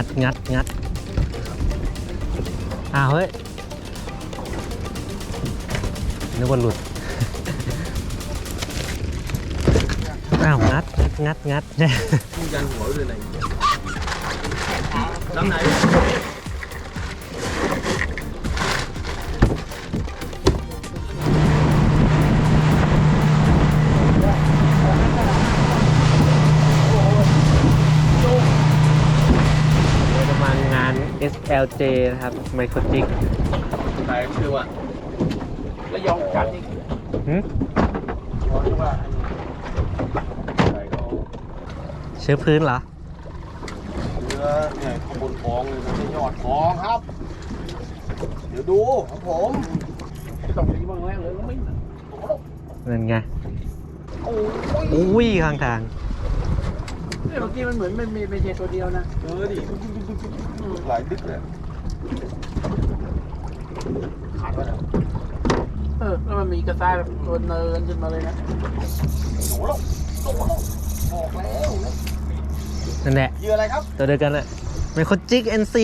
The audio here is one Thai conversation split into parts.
เฮ้ยนี่งัดงัดงัดอ้าวเฮ้ยนึกว่าหลุด อ้าวงัดงัดงัดงัดมึงยันหัวเลยไหนน้ำไหน SLJ นะครับไมโครจิกไหนคือว่าแล้วยองกัดอีกหืมเพราะว่าไหนเขาเชื้อพื้นเหรอเนื้อเนี่ยขบวนท้องเลยมันจะยอดท้องครับ เดี๋ยวดูของผมไม่ต้องมีบ้างแล้วเลยก็ไม่นั่นไงโอ้ยอุ้ยข้างทางเมื่อกี้มันเหมือนมันมีเป็นเจตัวเดียวนะเออดิ หลายดึกเลยขาดไปแล้วเออแล้วมันมีกระต่ายแบบตัวเนินขึ้นมาเลยนะโหลโหลบอกแล้วนะนั่นแหละเหยื่ออะไรครับตัวเดียวกันแหละไมโครจิก NC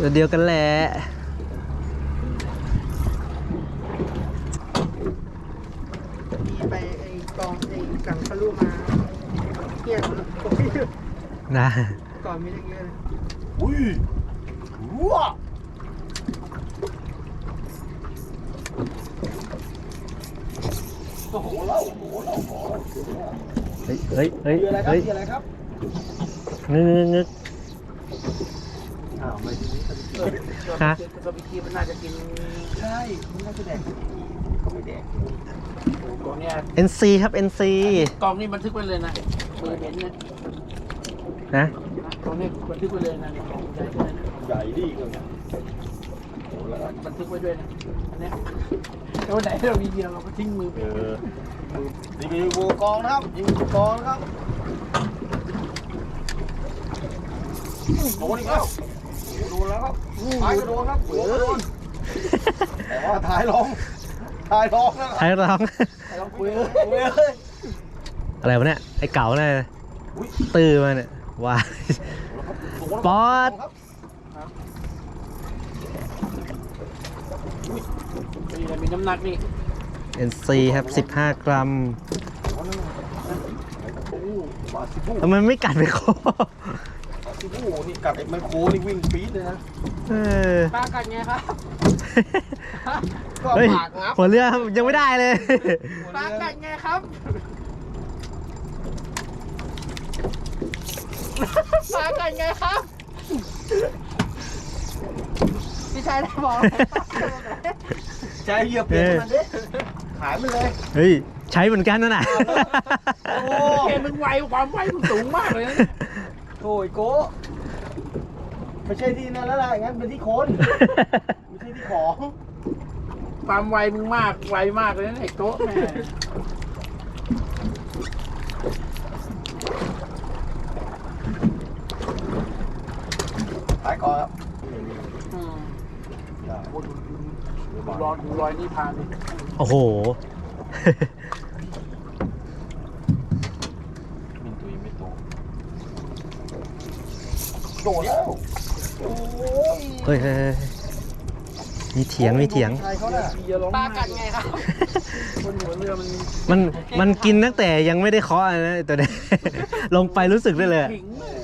ตัวเดียวกันแหละ มีไปไอ้กองไอ้กังทะลุมาเกี่ ยงโอ้ยนะก่อนมีเยอะเลยอุ้ยว้าโอ้โหเล่าโอ้โหเล่าโอ้โหเฮ้ยเฮ้ยเฮ้ยเหยื่ออะไรครับเฮ้ยเหยื่ออะไรครับงึกงึกงึกอ้าวไม่ทีนี้เออฮะตัวบิคีมันน่าจะกินใช่มันน่าจะแดกก็ไม่แดกกองเนี้ย NC ครับ NC กองนี้บันทึกไว้เลยนะ มือเห็นนะนะกองนี้บันทึกไว้เลยนะเนี่ยของใหญ่ด้วยนะใหญ่ดีกันเนี่ยโอ้โหแล้วบันทึกไว้ด้วยนะอันเนี้ยแล้ววันไหนเรามีเหยื่อเราก็ทิ้งมือไปเออนี่มีวัวกองนะครับยิงวัวกองนะครับโดนอีกแล้วโดนแล้วครับท้ายก็โดนครับหัวก็โดนแต่ว่าท้ายลงท้ายลงนะใครร้องลองคุยเลยคุยเลย อะไรวะเนี่ย ไอ้เก่าเนี่ยอุ้ยตื้อมาเนี่ยว้ายป๊อดนี่มีน้ำหนักนี่ NC ครับ 15 กรัมโอ้โหบาซิบูทำไมไม่กัดไปคอบาซิบูนี่กัดไอ้ไมโครนี่วิ่งปี๊ดเลยนะเออปลากัดไงครับก็เฮ้ยปากงับหัวเรือยังไม่ได้เลยปลากัดไงครับ ปลากัดไงครับ พี่ชายได้บอกเลยใจเหยียบเปลี่ยนมันดิขายมันเลย เฮ้ย ใช้เหมือนกันนะน่ะ โอ้เกมมึงไวความไวมึงสูงมากเลยนะโถ่ไอ้โก้ไม่ใช่ที่นั่นแล้วล่ะงั้นเป็นที่คนไม่ใช่ที่ของ ความไวมึงมากไวมากเลยนะไอ้โต๊ะแม่ ขายก่อนครับอืมได้โอ้ดูดูดูรอยดูรอยนี่พาดิโอ้โห มินตุยไม่โตโดดแล้วโอ้ยเฮ้ยเฮ้ยเฮ้ยมีเถียงมีเถียง ใครเขาน่ะเบียร์ร้องปลากัดไงครับบนหัวเรือมันมันมันกินตั้งแต่ยังไม่ได้เคาะเลยนะไอ้ตัวเนี้ย ลงไปรู้สึกได้เลยอะ ขิงเลย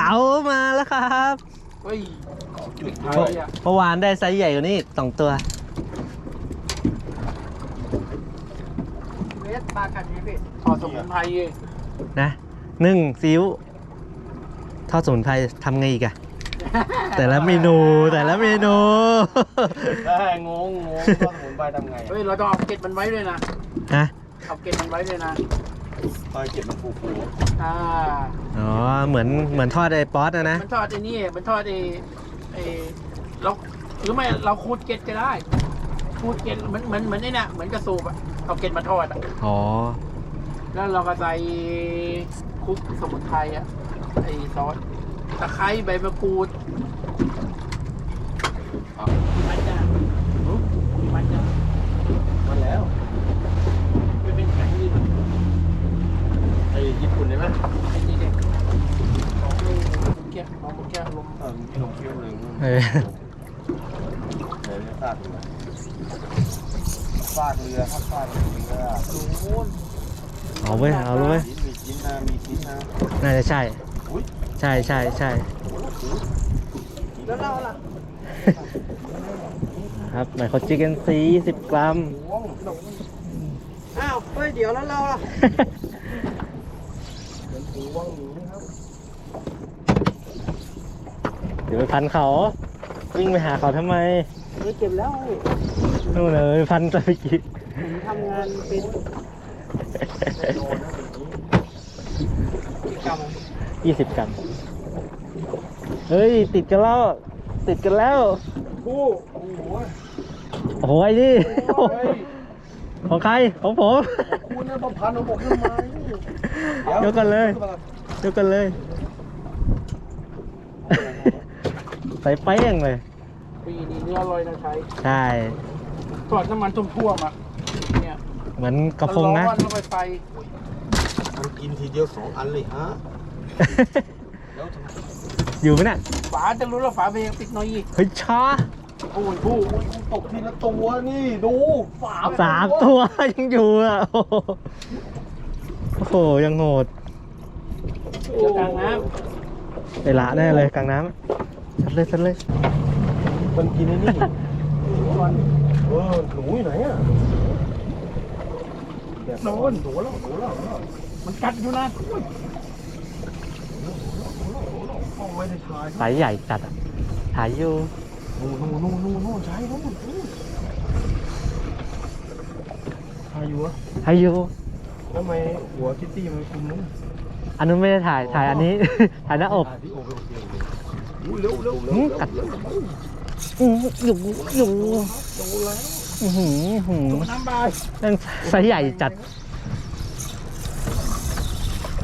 เก๋ามาแล้วครับเฮ้ยบิ๊กไทเมื่อยอะเมื่อวานได้ไซส์ใหญ่กว่านี้อีกสองตัวเวสปลากัดไงพี่ขอสมุนไพรเองนะหนึ่งซิ้วทอดสมุนไพรทำไงอีกอะแต่ละเมนูแต่ละเมนูได้งงงงว่าสมุนไพรทำไงเฮ้ยเราต้องเอาเกล็ดมันไว้ด้วยนะฮะเอาเกล็ดมันไว้ด้วยนะ ตอนเก็บมันฟูฟูอ่าอ๋อ เหมือนเหมือนทอดไอ้ป๊อตอะนะ มันทอดไอ้นี่มันทอดไอ้ไอ้เราหรือไม่เราขูดเกล็ดก็ได้ขูดเกล็ดเหมือนเหมือนเหมือนไอ้เนี่ยเหมือนกระสูบอะเอาเกล็ดมาทอดอะอ๋อ แล้วเราก็ใส่คลุกสมุนไพรอะไอ้ซอสตะไคร้ใบมะกรูดมันจะมันจะมาแล้ว ญี่ปุ่นได้ไหมนี่เด็กองคุณแก้วของคุณแก้วลงเออมีลงที่ยเลยเออฟาดเรือฟาดเรือครับฟาดเรือลุนู้นเอาไว้เอาไว้น่าจะใช่ใช่ใช่ใช่แล้วเราล่ะครับไมโครจิกเกนสีสิบกรัมอ้าวเฮ้ยเดี๋ยวแล้วเราล่ะ เหมือนห่วงหนีครับเดี๋ยวไปพันเขา วิ่งไปหาเขาทำไมเฮ้ยเก็บแล้วนู่นเลยพันตะกี้ผมทำงานเป็นโดนนะเป็นนี้กรรมยี่สิบกรัมเฮ้ย ติดกันแล้ว ติดกันแล้ว ผู้โอ้โหโอ้โหไอ้นี่เฮ้ยของใคร ของผม คุณนะประพันธ์ของผมทำไม ยกกันเลยยกกันเลยใส่เป้งเลยปีนี้เนื้ออร่อยนะใช้ใช่ทอดน้ำมันท่วมๆอะเนี่ยเหมือนกระพงนะร้อนเข้าไปไฟมันกินทีเดียวสองอันเลยฮะแล้วทำไมอยู่ไหมน่ะฝาจะรู้แล้วฝาไปยังปิดหน้อยอีกเฮ้ยช้าโอ้ยผู้โอ้ยตกทีละตัวนี่ดูสามสามตัวยังอยู่อะ โอ้โหโอ้โหยังโหดเจอกลางน้ไอละแน่เลยกลางน้ำอะสัดเลยสัดเลยมันกินไอ้นี่เออหนูอยู่ไหนอะโดนหนูแล้วหนูแล้วำมันกัดอยู่นะไม่ได้ทายสายใหญ่จัดอะถ่ายอยู่นู่นนู่นนู่นนู่นนู่นใช่นู่นนู่นทายอยู่อะถ่ายอยู่ ทำไมหัวคิตตี้มันคุมนู้นอันนู้นไม่ได้ถ่ายถ่ายอันนี้ ถ่ายหน้าอกถ่ายที่อกโอเคอุ้ยเร็วเร็วเร็วหืมกัดอื้ออยู่อยู่โตแล้วอื้อหือหือน้ำบายแม่งไซส์ใหญ่จัด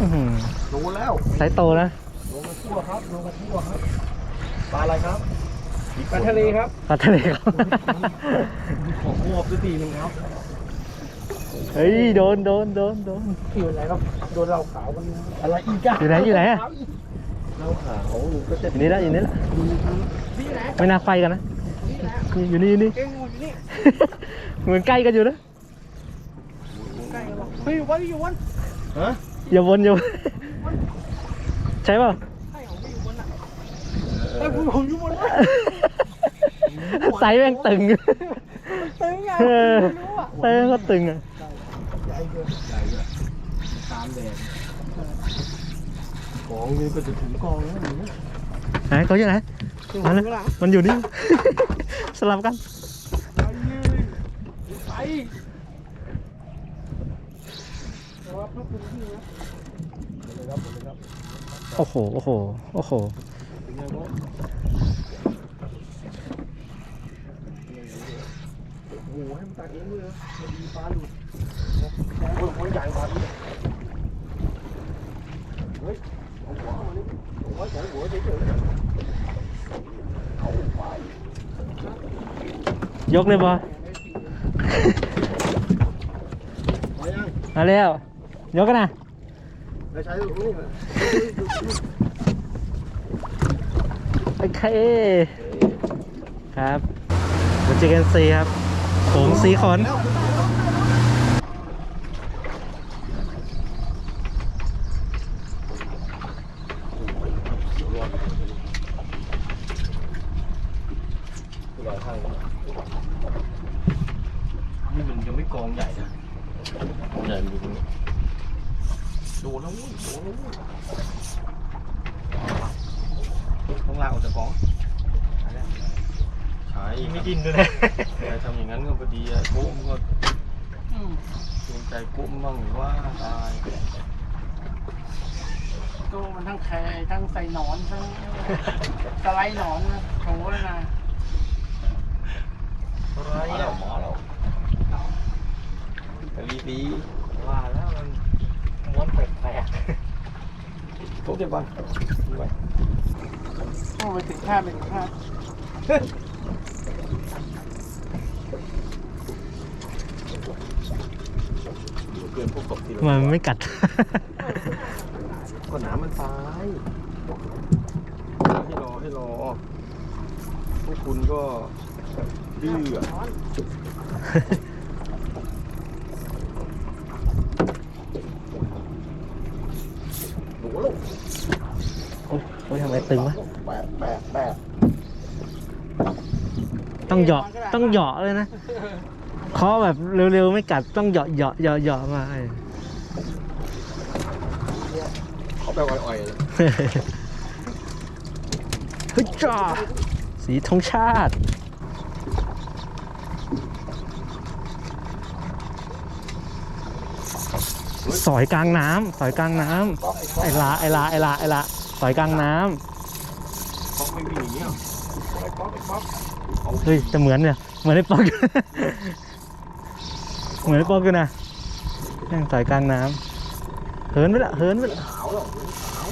อื้อหือโตแล้วไซส์โตนะลงมาทั่วครับลงมาทั่วครับปลาอะไรครับปลาทะเลครับปลาทะเลครับของงอบด้วยตีหนึงครับ เฮ้ยโดนโดนโดนโดนอยู่ไหนครับโดนเราขาวมันอะไรอีกอะอยู่ไหนอยู่ไหนอะเราขาวก็จะอยู่นี่แล้วอยู่นี่แล้วนี่ไหนไม่น่าไฟกันนะนี่แหละอยู่นี่อยู่นี่เก่งอยู่นี่เหมือนใกล้กันอยู่นะใกล้กันหรอกเฮ้ยวันอยู่วันฮะอย่าวนอย่าวนใช่เปล่าใช่ของพี่อยู่วันอะไอ้ยผมผมอยู่วันอะไซส์แม่งตึงตึงอะเออไม่รู้อะไซส์แม่งก็ตึงอะ ใหญ่เกินใหญ่เลยตามแดดของนี่ก็จะถึงกองแล้วนี่ไหนเขาอยู่ไหนมาเลยมันอยู่นี่ สลับกันไปยืนไปแต่ว่าเพื่อนคุณพี่นะเลยครับเลยครับโอ้โห โอ้โห โอ้โหถึงยังไงโอ้โหให้มันตักเองเลยนะมันดีปลาหลุดโอ้ย หัวใหญ่ปลาดิเฮ้ยหัวมานี่หัวใส่หัวเฉยๆเอาไปยกเลยบอมาแล้ว ยกกันนะใช้ลูกโอเคครับเจอกันซีครับสูงสีขน หลายทางนี่มันยังไม่กองใหญ่นะกองใหญ่มันอยู่ตรงนี้โดนแล้วเว้ยโดนแล้วเว้ยต้องลากออกจากกองใช่ ไม่ กินด้วยนะใครทำอย่างนั้นก็พอดีอะกุ้มก็อืมเกรงใจกุ้มบ้างหรือว่าตายตัวมันทั้งแคร์ทั้งใส่หนอนทั้งสไลด์หนอนนะโชว์แล้วนะมาแล้วมาแล้วกะลีปีว่าแล้วมันม้วนแปลกทุกเจ็บบ้านไปโอ้ไปถึงท่าไปถึงท่า มันไม่กัด ก็หนามันตายให้รอให้รอ พวกคุณก็ดื้ออะโอ้ยทำไมตึงวะ ต้องเหยาะต้องเหยาะเลยนะเคาะแบบเร็วๆไม่กัดต้องเหยาะเหยาะเหยาะเหยาะมาเออเขาไปอ่อยๆเลยเฮ้ยจ้าสีธงชาติสอยกลางน้ำสอยกลางน้ำไอ้ลาไอ้ลาไอ้ลาไอ้ลาสอยกลางน้เขาไม่มีอย่างเงี้ยไอ้ป๊อกไอ้ป๊อกำเฮ้ยจะเหมือนเนี่ยเหมือนไอ้ปอก เหมือนไอ้ปอกอยู่นะยังสอยกลางน้ำเหินไปละเหินไปละขาวแล้วขาว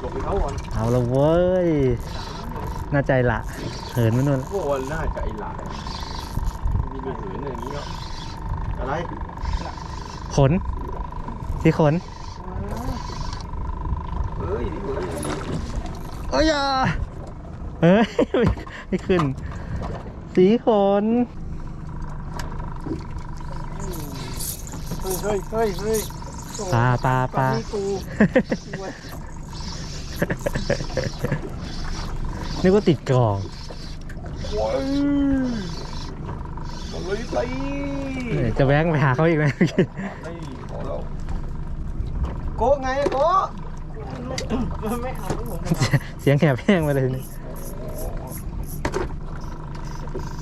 หลบไปเขาก่อนเอาละเว้ยน่าใจละเหินไปนู่นละพวกวันน่าจะไอ้หลายมีมีหืนอย่างนี้แล้วอะไรขนที่ขนเฮ้ยนี่เหมือน เอ้ยอะ เอ้ยไม่ไม่ขึ้น สีขนเฮ้ยเฮ้ยเฮ้ยเฮ้ยโอ้ปลาปลาปลา นี่กูนึกว่าติดกล่อง โอ้ยมันเลยไปเออจะแว้งไปหาเขาอีกไหมเมื่อกี้ไอ้พอแล้วโก้ไงโก้มันไม่เอาผมเสียงแหบแห้งมาเลยทีนี่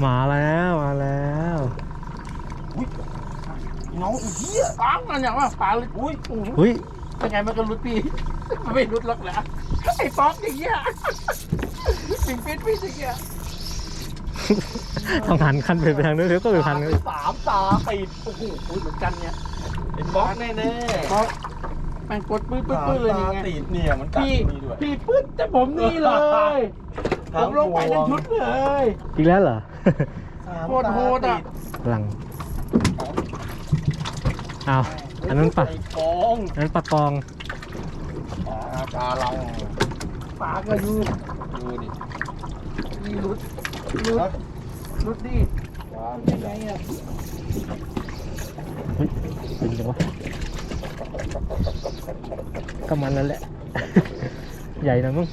มาแล้วมาแล้วน้องอีเหี้ยปังมันอย่างว่าปลาเลยอุ้ยโอ้โหอุ้ยเป็นไงมันก็รุดปีมันไม่รุดหรอกนะไอ้ป๊อกอย่างเงี้ยปิงปิดปิดอย่างเงี้ยต้องหันคันไปทางนู้นเดี๋ยวก็ไปพันกันอีกสามตาติดโอ้โหเหมือนกันเนี่ยไอ้ป๊อกแน่ๆป๊อกแม่งกดปื้ดปื้ดปื้ดเลยนี่ไงติดเนี่ยมันกัดพี่นี่ด้วยพี่ปื้ดแต่ผมนี่เลย ผมลงไปทั้งชุดเลยอีกแล้วเหรอ โคตรโหดอะหลังเอาอันนั้นปลาไอ้ฟองอันนั้นปลากองปลาปลาลังปากก็อยู่ดูดินี่รุดรุดฮะรุดดิปลายังไงอะเฮ้ยเป็นจังวะก็มันนั่นแหละ ใหญ่นะมึง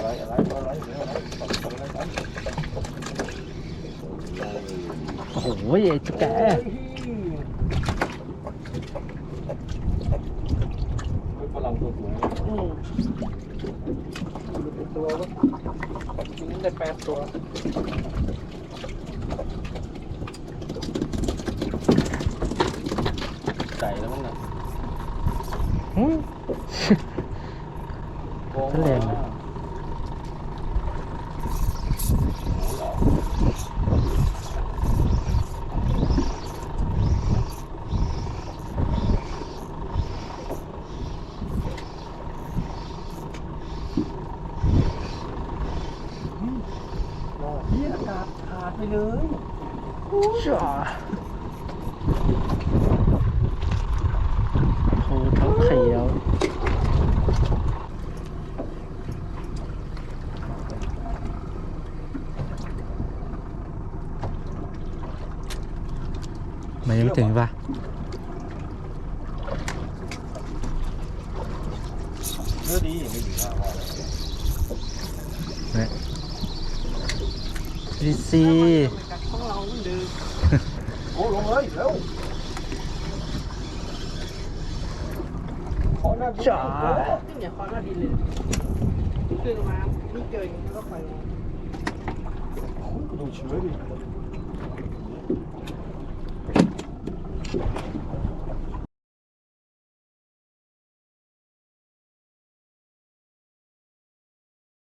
โอ้โหไอ้ตุ๊กแกฝรั่งตัวสูงอืมรุดเป็นตัววะทิ้งได้แปดตัวใจแล้วมั้งน่ะ หืม ฟอง แรงนะ เฮียอากาศ ขาดไปเลยจ้าโอ้ทั้งเขียวมันยังไม่ถึงปะ เนื้อดีไม่ถึงห้าวัน ดีซีของเราดื้อโอ้ลงเลยเร็วขอหน้าจ้าที่เนี่ยคอนว่าดีเลยขึ้นมานี่เจออย่างนี้ก็ไปดูเชื้อดิ